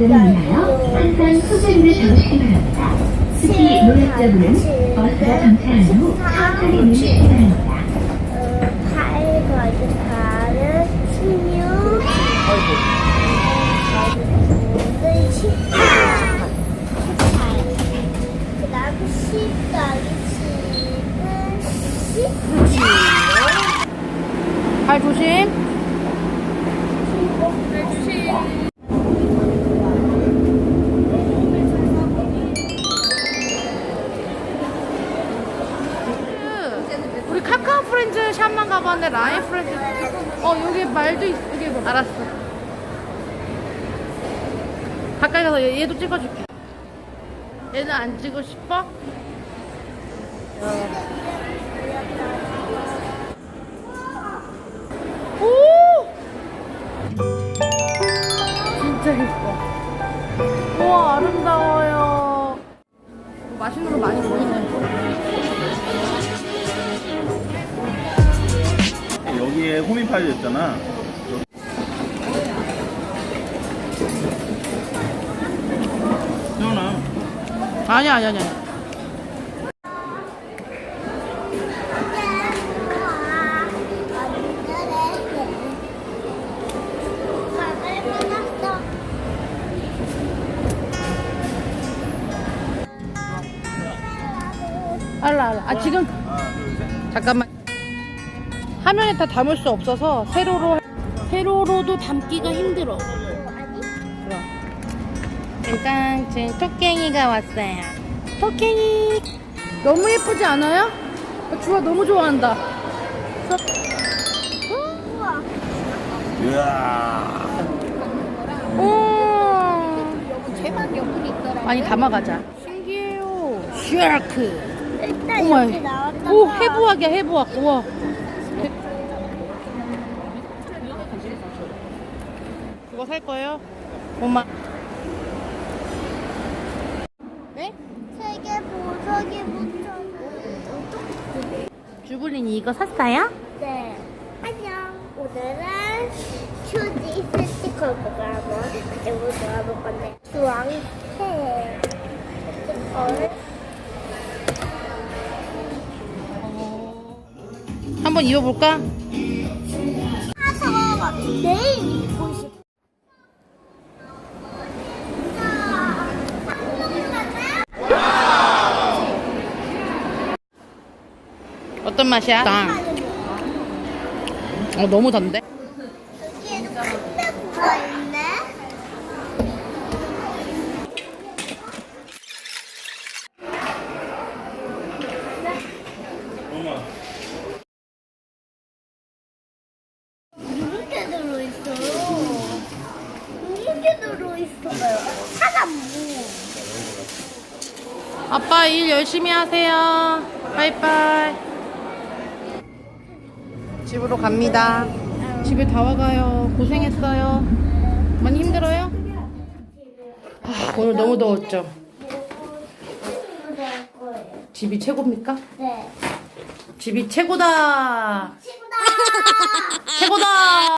안전을 위하여 항상 소재를 잡으시기 바랍니다. 특히 노약자분은 버스가 정차한 후 천천히 내리시기 바랍니다. 팔 더하기 팔은 십육 오늘 십팔 십팔 그 다음에 십 더하기 십은 십발 조심. 프렌즈 샵만 가봤는데 라인 프렌즈 어 여기 말도 있 여기 봐 알았어 가까이 가서 얘, 얘도 찍어줄게 얘는 안 찍고 싶어? 오! 진짜 예뻐. 우와, 아름다워요. 맛있는 거 많이 보이네. 호민파이 있잖아. 태연아, 아니야, 아니야, 아니야. 알라, 알라. 아, 지금. 잠깐만. 화면에 다 담을 수 없어서 세로로, 세로로도 담기가 힘들어. 일단 지금 토깽이가 왔어요. 토깽이. 너무 예쁘지 않아요? 어, 주아 너무 좋아한다. 이야. 오. 제발 여분이 있더라. 많이 담아가자. 신기해요. 슈아크. 일단 어머. 이렇게 나왔다가 오 해부학이야 해부학. 우와. 그거 살 거예요? 엄마. 네? 세개 보석이 붙어 주블린이 이거 샀어요? 네 안녕 오늘은 휴지 스티커 보고 한번 가지고 놀아볼 건데 주황색 스티커를 한번 입어볼까? 내일 입고 싶어 어떤 맛이야? 땅. 어 너무 단데? 여기에도 큰 배구가 있네 엄마. 이렇게 들어있어요 이렇게 들어있어요 하나 뭐 아빠 일 열심히 하세요. 바이바이. 집으로 갑니다. 집에 다 와가요. 고생했어요. 많이 힘들어요? 아, 오늘 너무 더웠죠? 집이 최고입니까? 네 집이 최고다. 친구다 최고다.